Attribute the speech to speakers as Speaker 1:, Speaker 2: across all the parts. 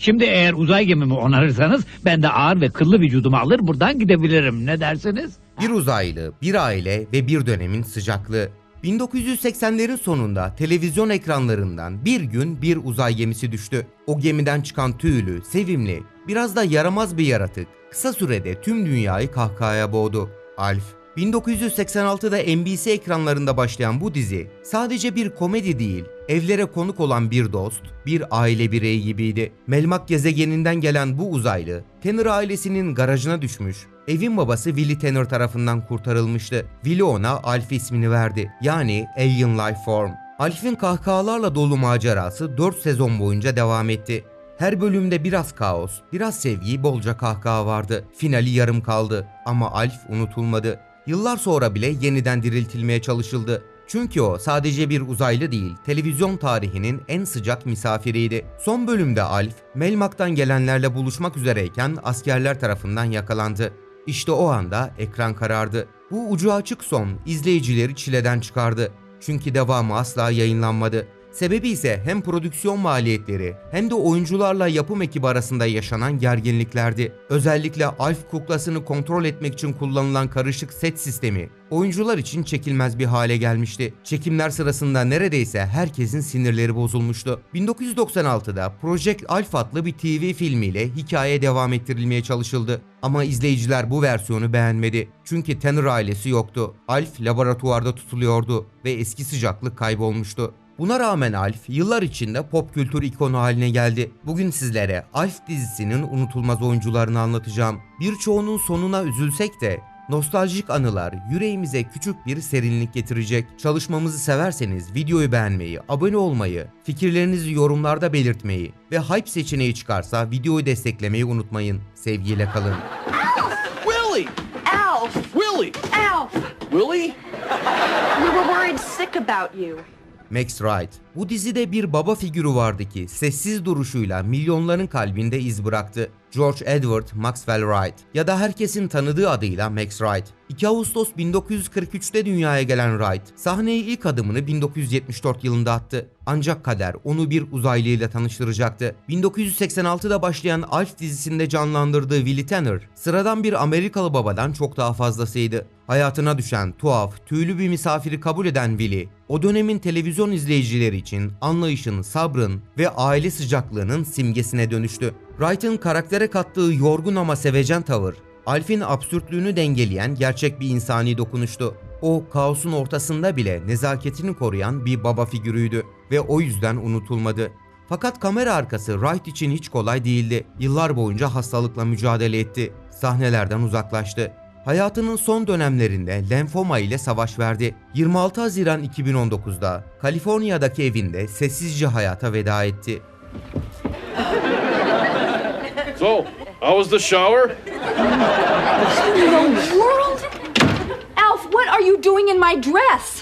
Speaker 1: Şimdi eğer uzay gemimi onarırsanız ben de ağır ve kıllı vücudumu alır buradan gidebilirim. Ne dersiniz?
Speaker 2: Bir uzaylı, bir aile ve bir dönemin sıcaklığı. 1980'lerin sonunda televizyon ekranlarından bir gün bir uzay gemisi düştü. O gemiden çıkan tüylü, sevimli, biraz da yaramaz bir yaratık kısa sürede tüm dünyayı kahkahaya boğdu. Alf, 1986'da NBC ekranlarında başlayan bu dizi sadece bir komedi değil, evlere konuk olan bir dost, bir aile bireyi gibiydi. Melmak gezegeninden gelen bu uzaylı, Tanner ailesinin garajına düşmüş. Evin babası Willy Tanner tarafından kurtarılmıştı. Willy ona Alf ismini verdi. Yani Alien Life Form. Alf'in kahkahalarla dolu macerası 4 sezon boyunca devam etti. Her bölümde biraz kaos, biraz sevgi, bolca kahkaha vardı. Finali yarım kaldı ama Alf unutulmadı. Yıllar sonra bile yeniden diriltilmeye çalışıldı. Çünkü o sadece bir uzaylı değil, televizyon tarihinin en sıcak misafiriydi. Son bölümde Alf, Melmak'tan gelenlerle buluşmak üzereyken askerler tarafından yakalandı. İşte o anda ekran karardı. Bu ucu açık son izleyicileri çileden çıkardı. Çünkü devamı asla yayınlanmadı. Sebebi ise hem prodüksiyon maliyetleri hem de oyuncularla yapım ekibi arasında yaşanan gerginliklerdi. Özellikle Alf kuklasını kontrol etmek için kullanılan karışık set sistemi oyuncular için çekilmez bir hale gelmişti. Çekimler sırasında neredeyse herkesin sinirleri bozulmuştu. 1996'da Project Alf adlı bir TV filmiyle hikaye devam ettirilmeye çalışıldı. Ama izleyiciler bu versiyonu beğenmedi. Çünkü Tanner ailesi yoktu. Alf laboratuvarda tutuluyordu ve eski sıcaklık kaybolmuştu. Buna rağmen Alf yıllar içinde pop kültür ikonu haline geldi. Bugün sizlere Alf dizisinin unutulmaz oyuncularını anlatacağım. Birçoğunun sonuna üzülsek de nostaljik anılar yüreğimize küçük bir serinlik getirecek. Çalışmamızı severseniz videoyu beğenmeyi, abone olmayı, fikirlerinizi yorumlarda belirtmeyi ve hype seçeneği çıkarsa videoyu desteklemeyi unutmayın. Sevgiyle kalın.
Speaker 3: Willie!
Speaker 4: Alf!
Speaker 3: Willie!
Speaker 4: Alf!
Speaker 3: Willie?
Speaker 4: We were worried sick about you.
Speaker 2: Max Wright. Bu dizide bir baba figürü vardı ki sessiz duruşuyla milyonların kalbinde iz bıraktı. George Edward Maxwell Wright ya da herkesin tanıdığı adıyla Max Wright. 2 Ağustos 1943'te dünyaya gelen Wright, sahneye ilk adımını 1974 yılında attı. Ancak kader onu bir uzaylıyla tanıştıracaktı. 1986'da başlayan Alf dizisinde canlandırdığı Willie Tanner, sıradan bir Amerikalı babadan çok daha fazlasıydı. Hayatına düşen tuhaf, tüylü bir misafiri kabul eden Willie, o dönemin televizyon izleyicileri için anlayışın, sabrın ve aile sıcaklığının simgesine dönüştü. Wright'ın karaktere kattığı yorgun ama sevecen tavır, Alf'in absürtlüğünü dengeleyen gerçek bir insani dokunuştu. O kaosun ortasında bile nezaketini koruyan bir baba figürüydü ve o yüzden unutulmadı. Fakat kamera arkası Wright için hiç kolay değildi. Yıllar boyunca hastalıkla mücadele etti. Sahnelerden uzaklaştı. Hayatının son dönemlerinde lenfoma ile savaş verdi. 26 Haziran 2019'da Kaliforniya'daki evinde sessizce hayata veda etti.
Speaker 3: So, how was the shower?
Speaker 4: In the world? Alf, what are you doing in my dress?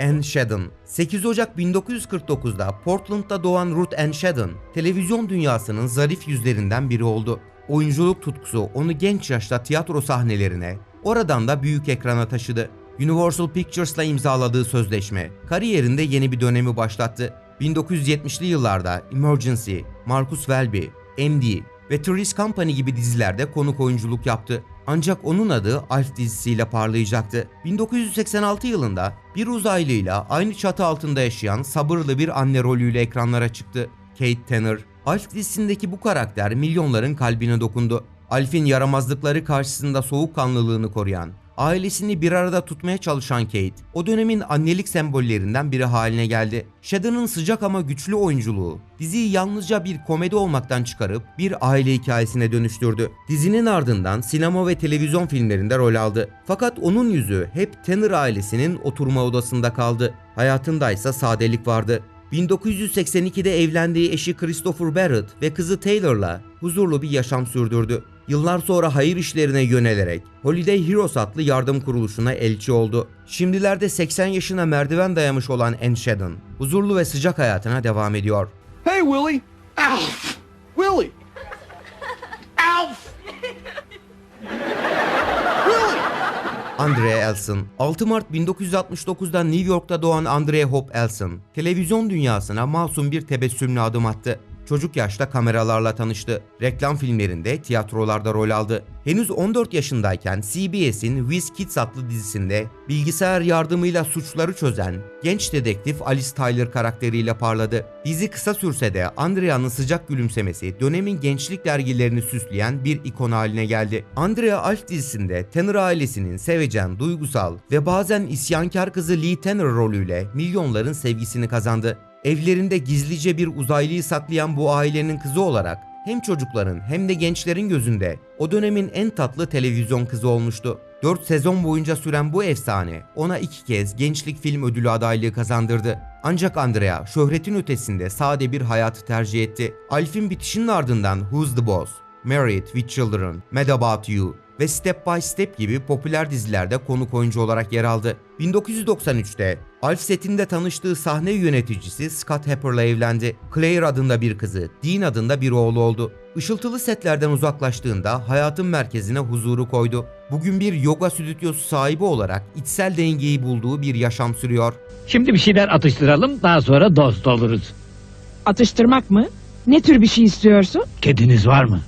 Speaker 2: Anne Shadden 8 Ocak 1949'da Portland'da doğan Ruth Ann Shadden, televizyon dünyasının zarif yüzlerinden biri oldu. Oyunculuk tutkusu onu genç yaşta tiyatro sahnelerine, oradan da büyük ekrana taşıdı. Universal Pictures'la imzaladığı sözleşme, kariyerinde yeni bir dönemi başlattı. 1970'li yıllarda Emergency, Marcus Welby, MD ve Three's Company gibi dizilerde konuk oyunculuk yaptı. Ancak onun adı Alf dizisiyle parlayacaktı. 1986 yılında bir uzaylıyla aynı çatı altında yaşayan sabırlı bir anne rolüyle ekranlara çıktı. Kate Tanner. Alf dizisindeki bu karakter milyonların kalbine dokundu. Alf'in yaramazlıkları karşısında soğukkanlılığını koruyan, ailesini bir arada tutmaya çalışan Kate, o dönemin annelik sembollerinden biri haline geldi. Shadow'ın sıcak ama güçlü oyunculuğu, diziyi yalnızca bir komedi olmaktan çıkarıp bir aile hikayesine dönüştürdü. Dizinin ardından sinema ve televizyon filmlerinde rol aldı. Fakat onun yüzü hep Tanner ailesinin oturma odasında kaldı. Hayatında ise sadelik vardı. 1982'de evlendiği eşi Christopher Barrett ve kızı Taylor'la huzurlu bir yaşam sürdürdü. Yıllar sonra hayır işlerine yönelerek Holiday Heroes adlı yardım kuruluşuna elçi oldu. Şimdilerde 80 yaşına merdiven dayamış olan Anne Shadden, huzurlu ve sıcak hayatına devam ediyor.
Speaker 3: Hey! Willie!
Speaker 2: Andrea Elson 6 Mart 1969'da New York'ta doğan Andrea Hope Elson, televizyon dünyasına masum bir tebessümle adım attı. Çocuk yaşta kameralarla tanıştı. Reklam filmlerinde, tiyatrolarda rol aldı. Henüz 14 yaşındayken CBS'in Whiz Kids adlı dizisinde bilgisayar yardımıyla suçları çözen genç dedektif Alice Tyler karakteriyle parladı. Dizi kısa sürse de Andrea'nın sıcak gülümsemesi dönemin gençlik dergilerini süsleyen bir ikon haline geldi. Andrea Alf dizisinde Tanner ailesinin sevecen, duygusal ve bazen isyankar kızı Lee Tanner rolüyle milyonların sevgisini kazandı. Evlerinde gizlice bir uzaylıyı saklayan bu ailenin kızı olarak hem çocukların hem de gençlerin gözünde o dönemin en tatlı televizyon kızı olmuştu. 4 sezon boyunca süren bu efsane ona iki kez gençlik film ödülü adaylığı kazandırdı. Ancak Andrea şöhretin ötesinde sade bir hayatı tercih etti. Alf'in bitişinin ardından Who's the Boss, Married with Children, Mad About You ve Step by Step gibi popüler dizilerde konuk oyuncu olarak yer aldı. 1993'te Alf setinde tanıştığı sahne yöneticisi Scott Happer'la evlendi. Claire adında bir kızı, Dean adında bir oğlu oldu. Işıltılı setlerden uzaklaştığında hayatın merkezine huzuru koydu. Bugün bir yoga stüdyosu sahibi olarak içsel dengeyi bulduğu bir yaşam sürüyor.
Speaker 1: Şimdi bir şeyler atıştıralım daha sonra dost oluruz.
Speaker 5: Atıştırmak mı? Ne tür bir şey istiyorsun?
Speaker 1: Kediniz var mı?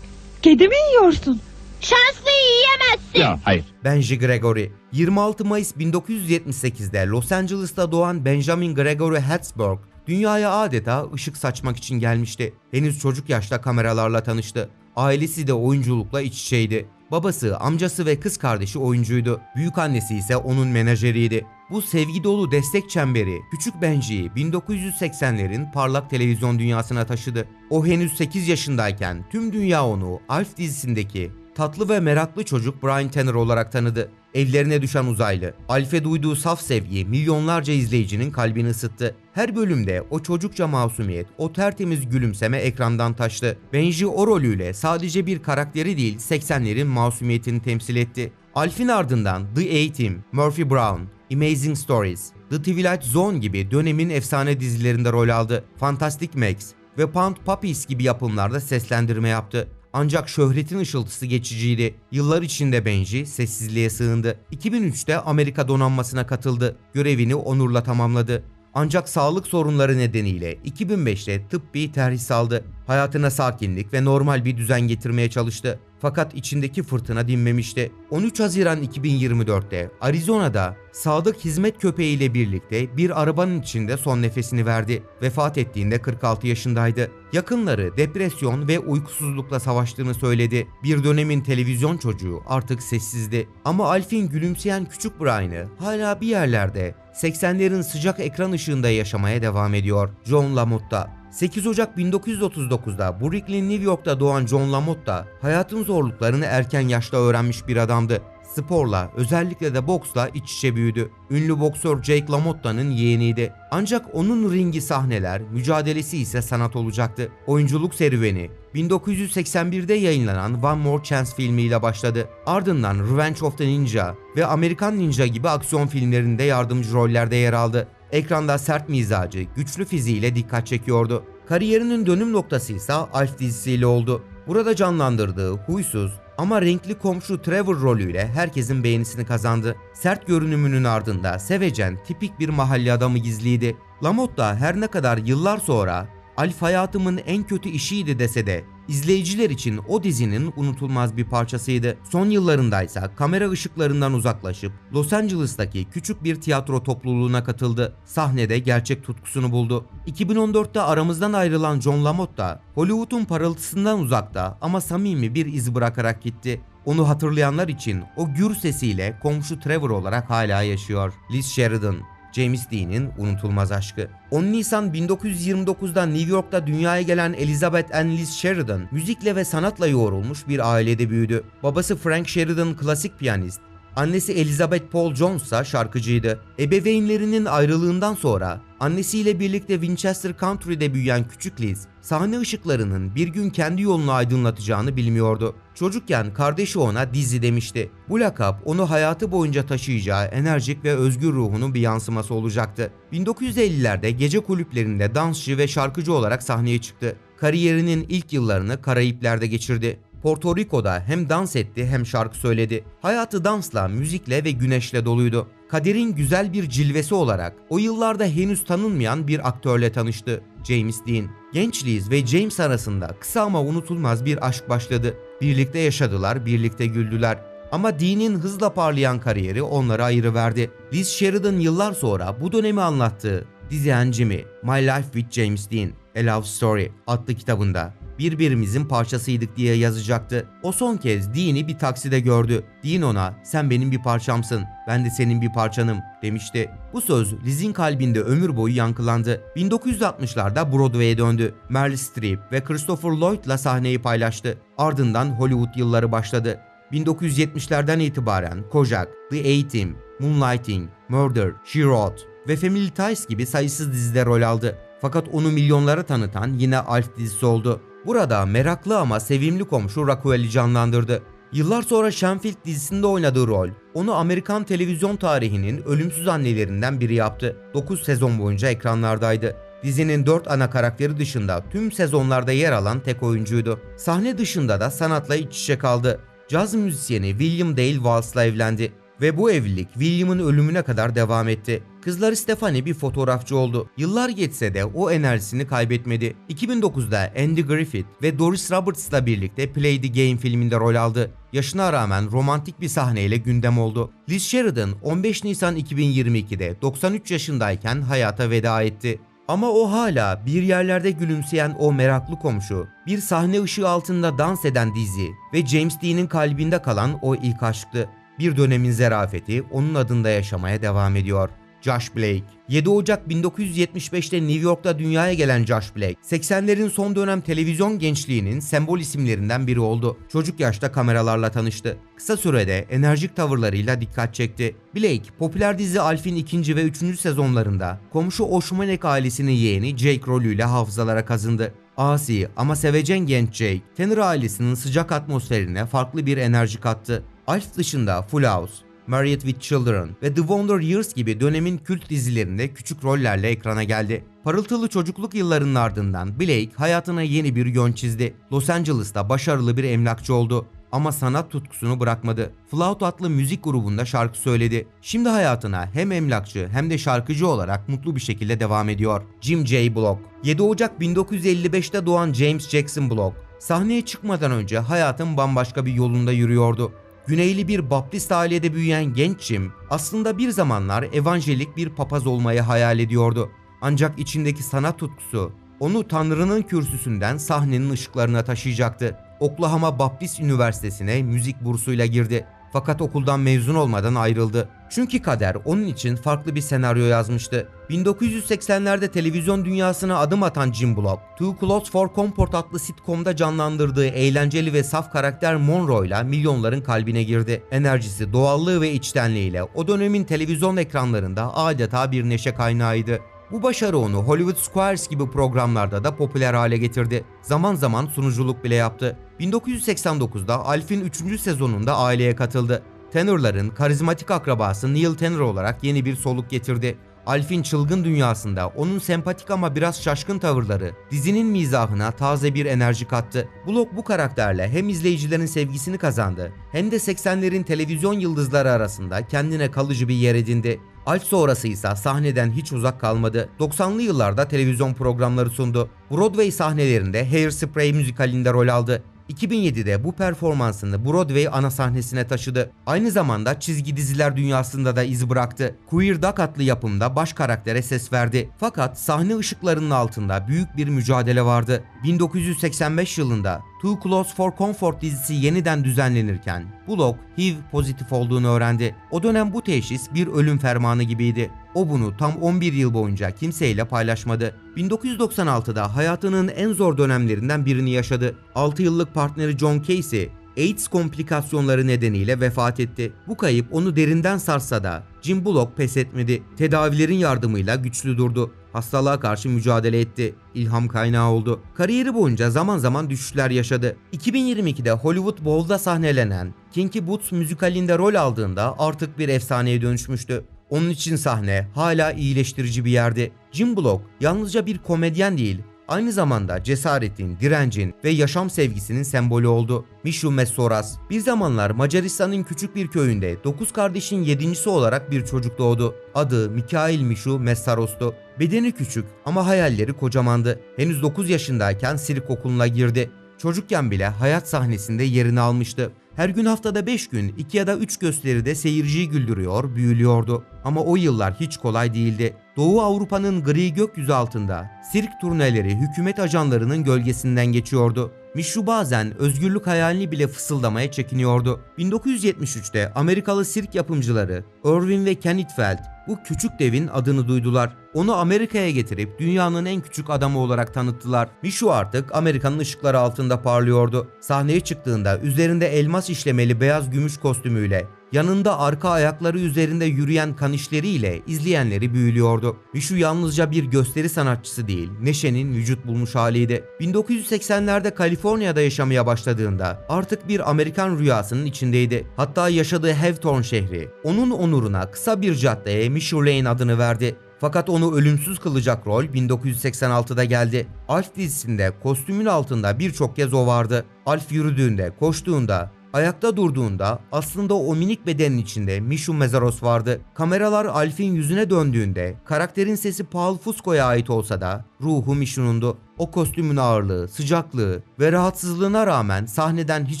Speaker 5: Kedi mi yiyorsun?
Speaker 4: Şanslı yiyemezsin.
Speaker 1: Ya hayır.
Speaker 2: Benji Gregory 26 Mayıs 1978'de Los Angeles'ta doğan Benjamin Gregory Hatzberg dünyaya adeta ışık saçmak için gelmişti. Henüz çocuk yaşta kameralarla tanıştı. Ailesi de oyunculukla iç içeydi. Babası, amcası ve kız kardeşi oyuncuydu. Büyük annesi ise onun menajeriydi. Bu sevgi dolu destek çemberi küçük Benji'yi 1980'lerin parlak televizyon dünyasına taşıdı. O henüz 8 yaşındayken tüm dünya onu Alf dizisindeki tatlı ve meraklı çocuk Brian Tanner olarak tanıdı. Evlerine düşen uzaylı, Alf'e duyduğu saf sevgi milyonlarca izleyicinin kalbini ısıttı. Her bölümde o çocukça masumiyet, o tertemiz gülümseme ekrandan taştı. Benji o rolüyle sadece bir karakteri değil 80'lerin masumiyetini temsil etti. Alf'in ardından The A-Team, Murphy Brown, Amazing Stories, The Twilight Zone gibi dönemin efsane dizilerinde rol aldı. Fantastic Max ve Pound Puppies gibi yapımlarda seslendirme yaptı. Ancak şöhretin ışıltısı geçiciydi. Yıllar içinde Benji sessizliğe sığındı. 2003'te Amerika donanmasına katıldı. Görevini onurla tamamladı. Ancak sağlık sorunları nedeniyle 2005'te tıbbi terhis aldı. Hayatına sakinlik ve normal bir düzen getirmeye çalıştı. Fakat içindeki fırtına dinmemişti. 13 Haziran 2024'te Arizona'da sadık hizmet köpeğiyle birlikte bir arabanın içinde son nefesini verdi. Vefat ettiğinde 46 yaşındaydı. Yakınları depresyon ve uykusuzlukla savaştığını söyledi. Bir dönemin televizyon çocuğu artık sessizdi. Ama Alf'in gülümseyen küçük Brian'ı hala bir yerlerde 80'lerin sıcak ekran ışığında yaşamaya devam ediyor. John LaMotta 8 Ocak 1939'da Brooklyn, New York'ta doğan John LaMotta hayatın zorluklarını erken yaşta öğrenmiş bir adamdı. Sporla, özellikle de boksla iç içe büyüdü. Ünlü boksör Jake LaMotta'nın yeğeniydi. Ancak onun ringi sahneler, mücadelesi ise sanat olacaktı. Oyunculuk serüveni 1981'de yayınlanan One More Chance filmiyle başladı. Ardından Revenge of the Ninja ve Amerikan Ninja gibi aksiyon filmlerinde yardımcı rollerde yer aldı. Ekranda sert mizacı, güçlü fiziğiyle dikkat çekiyordu. Kariyerinin dönüm noktası ise Alf dizisiyle oldu. Burada canlandırdığı huysuz ama renkli komşu Trevor rolüyle herkesin beğenisini kazandı. Sert görünümünün ardında sevecen, tipik bir mahalle adamı gizliydi. Lamotta her ne kadar yıllar sonra Alf hayatımın en kötü işiydi dese de izleyiciler için o dizinin unutulmaz bir parçasıydı. Son yıllarındaysa kamera ışıklarından uzaklaşıp Los Angeles'taki küçük bir tiyatro topluluğuna katıldı. Sahnede gerçek tutkusunu buldu. 2014'te aramızdan ayrılan John LaMotta, Hollywood'un parıltısından uzakta ama samimi bir iz bırakarak gitti. Onu hatırlayanlar için o gür sesiyle komşu Trevor olarak hala yaşıyor. Liz Sheridan, James Dean'in unutulmaz aşkı. 10 Nisan 1929'da New York'ta dünyaya gelen Elizabeth Ann Liz Sheridan, müzikle ve sanatla yoğrulmuş bir ailede büyüdü. Babası Frank Sheridan klasik piyanist, Annesi Elizabeth Paul Jones ise şarkıcıydı. Ebeveynlerinin ayrılığından sonra annesiyle birlikte Winchester Country'de büyüyen küçük Liz, sahne ışıklarının bir gün kendi yolunu aydınlatacağını bilmiyordu. Çocukken kardeşi ona dizi demişti. Bu lakap onu hayatı boyunca taşıyacağı enerjik ve özgür ruhunun bir yansıması olacaktı. 1950'lerde gece kulüplerinde dansçı ve şarkıcı olarak sahneye çıktı. Kariyerinin ilk yıllarını Karayipler'de geçirdi. Porto Rico'da hem dans etti hem şarkı söyledi. Hayatı dansla, müzikle ve güneşle doluydu. kaderin güzel bir cilvesi olarak o yıllarda henüz tanınmayan bir aktörle tanıştı. James Dean. Genç Liz ve James arasında kısa ama unutulmaz bir aşk başladı. Birlikte yaşadılar, birlikte güldüler. Ama Dean'in hızla parlayan kariyeri onları ayrıverdi. Liz Sheridan yıllar sonra bu dönemi anlattığı and Jimmy, My Life with James Dean, A Love Story adlı kitabında birbirimizin parçasıydık diye yazacaktı. O son kez Dean'i bir takside gördü. Dean ona sen benim bir parçamsın, ben de senin bir parçanım demişti. Bu söz Liz'in kalbinde ömür boyu yankılandı. 1960'larda Broadway'e döndü. Meryl Streep ve Christopher Lloyd'la sahneyi paylaştı. Ardından Hollywood yılları başladı. 1970'lerden itibaren Kojak, The A-Team, Moonlighting, Murder, She Wrote ve Family Ties gibi sayısız dizide rol aldı. Fakat onu milyonlara tanıtan yine Alf dizisi oldu. Burada meraklı ama sevimli komşu Raquel'i canlandırdı. Yıllar sonra Shenfield dizisinde oynadığı rol, onu Amerikan televizyon tarihinin ölümsüz annelerinden biri yaptı. 9 sezon boyunca ekranlardaydı. Dizinin 4 ana karakteri dışında tüm sezonlarda yer alan tek oyuncuydu. Sahne dışında da sanatla iç içe kaldı. Caz müzisyeni William Dale Walsh'la evlendi ve bu evlilik William'ın ölümüne kadar devam etti. Kızları Stephanie bir fotoğrafçı oldu. Yıllar geçse de o enerjisini kaybetmedi. 2009'da Andy Griffith ve Doris Roberts'la birlikte Play the Game filminde rol aldı. Yaşına rağmen romantik bir sahneyle gündem oldu. Liz Sheridan 15 Nisan 2022'de 93 yaşındayken hayata veda etti. Ama o hala bir yerlerde gülümseyen o meraklı komşu, bir sahne ışığı altında dans eden dizi ve James Dean'in kalbinde kalan o ilk aşktı. Bir dönemin zerafeti onun adında yaşamaya devam ediyor. Josh Blake 7 Ocak 1975'te New York'ta dünyaya gelen Josh Blake, 80'lerin son dönem televizyon gençliğinin sembol isimlerinden biri oldu. Çocuk yaşta kameralarla tanıştı. Kısa sürede enerjik tavırlarıyla dikkat çekti. Blake, popüler dizi Alf'in ikinci ve üçüncü sezonlarında komşu Oshmanek ailesinin yeğeni Jake rolüyle hafızalara kazındı. Asi ama sevecen genç Jake, Tanner ailesinin sıcak atmosferine farklı bir enerji kattı. Alf dışında Full House, Married with Children ve The Wonder Years gibi dönemin kült dizilerinde küçük rollerle ekrana geldi. Parıltılı çocukluk yıllarının ardından Blake hayatına yeni bir yön çizdi. Los Angeles'ta başarılı bir emlakçı oldu ama sanat tutkusunu bırakmadı. Flout adlı müzik grubunda şarkı söyledi. Şimdi hayatına hem emlakçı hem de şarkıcı olarak mutlu bir şekilde devam ediyor. Jim J. Block 7 Ocak 1955'te doğan James Jackson Block sahneye çıkmadan önce hayatın bambaşka bir yolunda yürüyordu. Güneyli bir Baptist ailede büyüyen genç Jim aslında bir zamanlar evanjelik bir papaz olmayı hayal ediyordu. Ancak içindeki sanat tutkusu onu Tanrı'nın kürsüsünden sahnenin ışıklarına taşıyacaktı. Oklahoma Baptist Üniversitesi'ne müzik bursuyla girdi. Fakat okuldan mezun olmadan ayrıldı. Çünkü kader onun için farklı bir senaryo yazmıştı. 1980'lerde televizyon dünyasına adım atan Jim Block, Too Close for Comfort adlı sitcomda canlandırdığı eğlenceli ve saf karakter Monroe ile milyonların kalbine girdi. Enerjisi, doğallığı ve içtenliğiyle o dönemin televizyon ekranlarında adeta bir neşe kaynağıydı. Bu başarı onu Hollywood Squares gibi programlarda da popüler hale getirdi. Zaman zaman sunuculuk bile yaptı. 1989'da Alf'in 3. sezonunda aileye katıldı. Tanner'ların karizmatik akrabası Neil Tanner olarak yeni bir soluk getirdi. Alf'in çılgın dünyasında onun sempatik ama biraz şaşkın tavırları dizinin mizahına taze bir enerji kattı. Block bu karakterle hem izleyicilerin sevgisini kazandı hem de 80'lerin televizyon yıldızları arasında kendine kalıcı bir yer edindi. Alf sonrası ise sahneden hiç uzak kalmadı. 90'lı yıllarda televizyon programları sundu. Broadway sahnelerinde Hairspray müzikalinde rol aldı. 2007'de bu performansını Broadway ana sahnesine taşıdı. Aynı zamanda çizgi diziler dünyasında da iz bıraktı. Queer Duck adlı yapımda baş karaktere ses verdi. Fakat sahne ışıklarının altında büyük bir mücadele vardı. 1985 yılında Too Close for Comfort dizisi yeniden düzenlenirken Block HIV pozitif olduğunu öğrendi. O dönem bu teşhis bir ölüm fermanı gibiydi. O bunu tam 11 yıl boyunca kimseyle paylaşmadı. 1996'da hayatının en zor dönemlerinden birini yaşadı. 6 yıllık partneri John Casey AIDS komplikasyonları nedeniyle vefat etti. Bu kayıp onu derinden sarsa da Jim Bullock pes etmedi. Tedavilerin yardımıyla güçlü durdu. Hastalığa karşı mücadele etti. İlham kaynağı oldu. Kariyeri boyunca zaman zaman düşüşler yaşadı. 2022'de Hollywood Bowl'da sahnelenen Kinky Boots müzikalinde rol aldığında artık bir efsaneye dönüşmüştü. Onun için sahne hala iyileştirici bir yerdi. Jim Block yalnızca bir komedyen değil, Aynı zamanda cesaretin, direncin ve yaşam sevgisinin sembolü oldu. Mishu Messoras bir zamanlar Macaristan'ın küçük bir köyünde 9 kardeşin yedincisi olarak bir çocuk doğdu. Adı Mikhail Mishu Messaros'tu. Bedeni küçük ama hayalleri kocamandı. Henüz 9 yaşındayken sirk okuluna girdi. Çocukken bile hayat sahnesinde yerini almıştı. Her gün haftada 5 gün 2 ya da 3 gösteride seyirciyi güldürüyor, büyülüyordu. Ama o yıllar hiç kolay değildi. Doğu Avrupa'nın gri gökyüzü altında sirk turneleri hükümet ajanlarının gölgesinden geçiyordu. Mishu bazen özgürlük hayalini bile fısıldamaya çekiniyordu. 1973'te Amerikalı sirk yapımcıları Irvin ve Kenneth Feld bu küçük devin adını duydular. Onu Amerika'ya getirip dünyanın en küçük adamı olarak tanıttılar. Mishu artık Amerika'nın ışıkları altında parlıyordu. Sahneye çıktığında üzerinde elmas işlemeli beyaz gümüş kostümüyle yanında arka ayakları üzerinde yürüyen kanişleriyle izleyenleri büyülüyordu. Mishu yalnızca bir gösteri sanatçısı değil, neşenin vücut bulmuş haliydi. 1980'lerde Kaliforniya'da yaşamaya başladığında artık bir Amerikan rüyasının içindeydi. Hatta yaşadığı Hawthorne şehri onun onuruna kısa bir caddeye Mishu Lane adını verdi. Fakat onu ölümsüz kılacak rol 1986'da geldi. Alf dizisinde kostümün altında birçok kez o vardı. Alf yürüdüğünde, koştuğunda, ayakta durduğunda aslında o minik bedenin içinde Mishu Mezaros vardı. Kameralar Alf'in yüzüne döndüğünde karakterin sesi Paul Fusco'ya ait olsa da ruhu Mishu'nundu. O kostümün ağırlığı, sıcaklığı ve rahatsızlığına rağmen sahneden hiç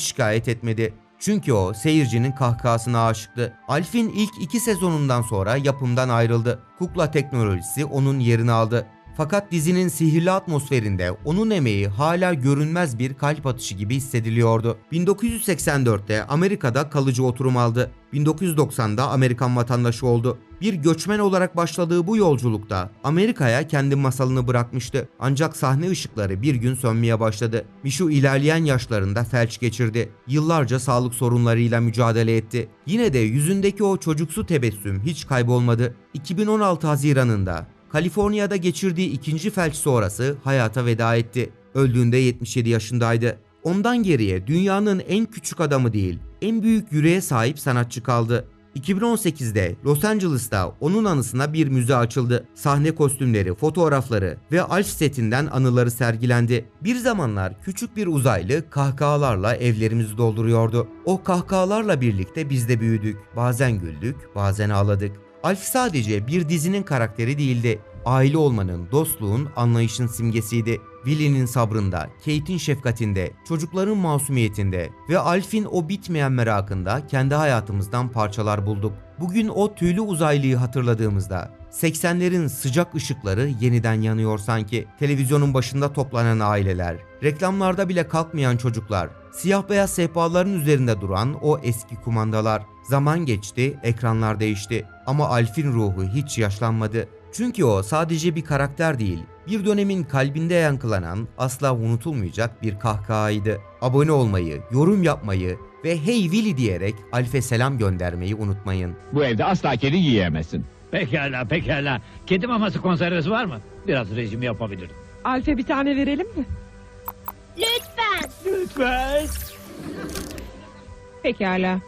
Speaker 2: şikayet etmedi. Çünkü o seyircinin kahkahasına aşıktı. Alf'in ilk iki sezonundan sonra yapımdan ayrıldı. Kukla teknolojisi onun yerini aldı. Fakat dizinin sihirli atmosferinde onun emeği hala görünmez bir kalp atışı gibi hissediliyordu. 1984'te Amerika'da kalıcı oturum aldı. 1990'da Amerikan vatandaşı oldu. Bir göçmen olarak başladığı bu yolculukta Amerika'ya kendi masalını bırakmıştı. Ancak sahne ışıkları bir gün sönmeye başladı. Mishu ilerleyen yaşlarında felç geçirdi. Yıllarca sağlık sorunlarıyla mücadele etti. Yine de yüzündeki o çocuksu tebessüm hiç kaybolmadı. 2016 Haziran'ında Kaliforniya'da geçirdiği ikinci felç sonrası hayata veda etti. Öldüğünde 77 yaşındaydı. Ondan geriye dünyanın en küçük adamı değil, en büyük yüreğe sahip sanatçı kaldı. 2018'de Los Angeles'ta onun anısına bir müze açıldı. Sahne kostümleri, fotoğrafları ve Alf setinden anıları sergilendi. Bir zamanlar küçük bir uzaylı kahkahalarla evlerimizi dolduruyordu. O kahkahalarla birlikte biz de büyüdük. Bazen güldük, bazen ağladık. Alf sadece bir dizinin karakteri değildi. Aile olmanın, dostluğun, anlayışın simgesiydi. Willy'nin sabrında, Kate'in şefkatinde, çocukların masumiyetinde ve Alf'in o bitmeyen merakında kendi hayatımızdan parçalar bulduk. Bugün o tüylü uzaylıyı hatırladığımızda 80'lerin sıcak ışıkları yeniden yanıyor sanki. Televizyonun başında toplanan aileler, reklamlarda bile kalkmayan çocuklar, siyah beyaz sehpaların üzerinde duran o eski kumandalar. Zaman geçti, ekranlar değişti ama Alf'in ruhu hiç yaşlanmadı. Çünkü o sadece bir karakter değil, bir dönemin kalbinde yankılanan, asla unutulmayacak bir kahkahaydı. Abone olmayı, yorum yapmayı ve hey Willy diyerek Alf'e selam göndermeyi unutmayın.
Speaker 6: Bu evde asla kedi yiyemezsin.
Speaker 1: Pekala pekala. Kedi maması konservesi var mı? Biraz rejim yapabilirim.
Speaker 5: Alfe bir tane verelim mi?
Speaker 7: Lütfen.
Speaker 1: Lütfen.
Speaker 5: Pekala.